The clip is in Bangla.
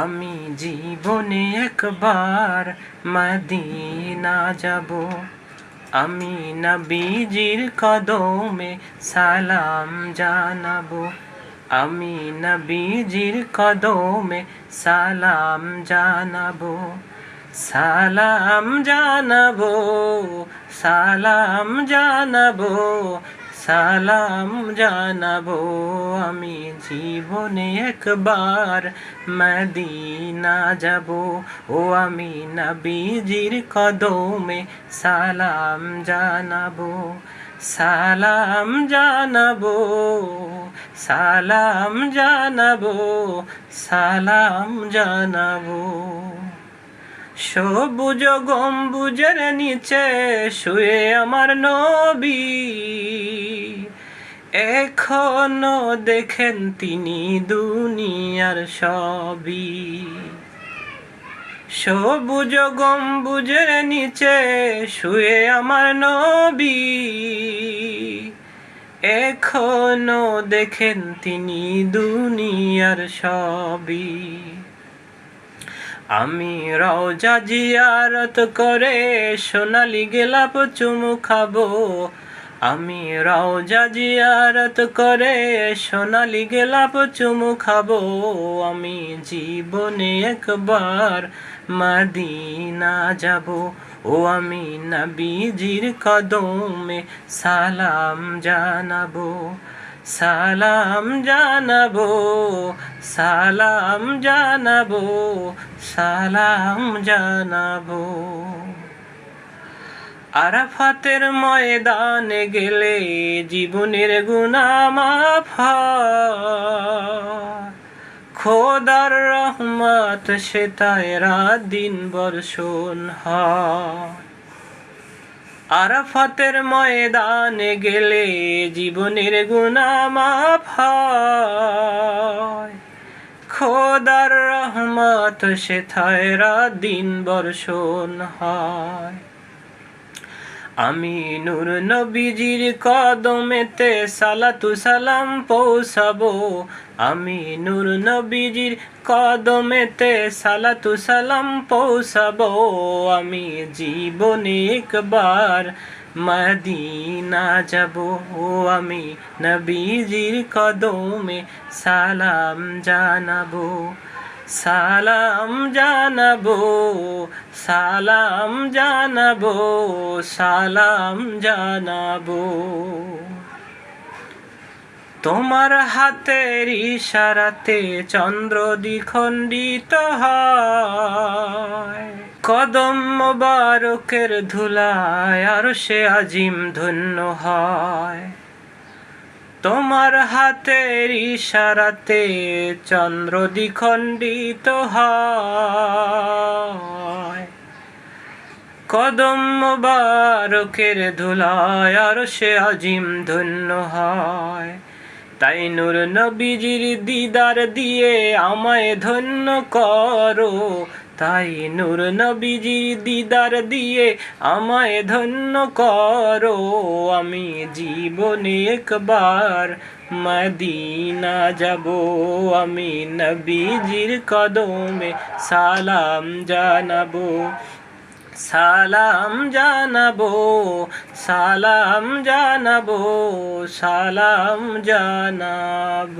আমি জীবনে একবার মদিনা যাব। আমি নবীজির কদমে সালাম জানাব। আমি নবীজির কদমে সালাম জানাব। সালাম জানাব সালাম জানাব সালাম জানাব আমি জীবনে একবার। মদিনা যাব ও আমি নবীজির কদমে সালাম জানাব সালাম জানাব সালাম জানাব সালাম জানাব। সবুজ গম্বুজের নিচে শুয়ে আমার নবী। এখনও দেখেন তিনি দুনিয়ার সবই। সবুজ গম্বুজের নিচে শুয়ে আমার নবী। এখনও দেখেন তিনি দুনিয়ার সবই। আমি রওজা জিয়ারত করে সোনালি গেলাপ চুমু খাব। আমি রওজা জিয়ারত করে সোনালি গেলাপ চুমু খাব। আমি জীবনে একবার মাদিনা যাব। ও আমি নবীজির কদমে সালাম জানাব সালাম জানাব সালাম জানাব সালাম জানাব। আরাফাতের ময়দানে গেলে জীবনের গুনামাফ খোদার রহমত সে তাই রাত দিন বর্ষণ হয়। আরাফাতের ময়দানে গেলে জীবনের গুনামাফ হয়। খোদার রহমত, সে থায় রাত দিন বর্ষণ হয়। আমি নূর নবীজির কদমেতে সালাতু সালাম পৌঁছাবো। আমি নূর নবীজির কদমেতে সালাতু সালাম পৌঁছাবো। আমি জীবনে একবার মদিনা যাব, ও আমি নবীজির কদমে সালাম জানাব সালাম জানাব সালাম জানাব সালাম জানাব। তোমার হাতের ইশারাতে চন্দ্র দ্বিখণ্ডিত হয়। কদম মোবারকের ধুলায় আর সে আজিম ধন্য হয়। তোমার হাতের ইশারাতে চন্দ্র দ্বিখণ্ডিত হয়। কদম মোবারকের ধুলায় আর সে আজিম ধন্য হয়। তাই নূর নবীজির দিদার দিয়ে আমায় ধন্য করো। তাই নূর নবীজির দিদার দিয়ে আমায় ধন্য করো। আমি জীবনে একবার মদিনা যাব। আমি নবীজির কদমে সালাম জানাব সালাম জানাব সালাম জানাব সালাম জানাব।